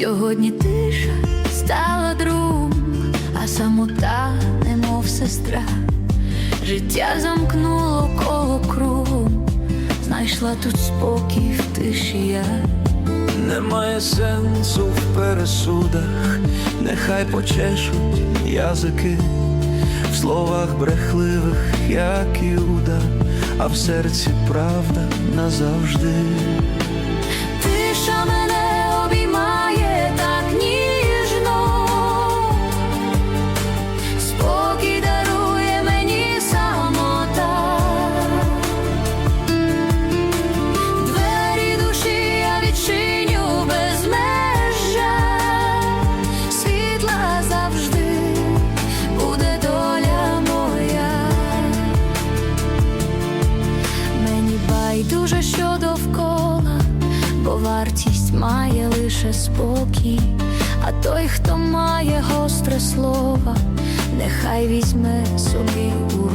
тиша стала другом, а самота, немов сестра. Життя замкнуло коло кругом, знайшла тут спокій в тиші я. Немає сенсу в пересудах, нехай почешуть язики, в словах брехливих, як Іуда, а в серці правда назавжди. Довкола, бо вартість має лише спокій, а той, хто має гостре слово, нехай візьме собі уроком.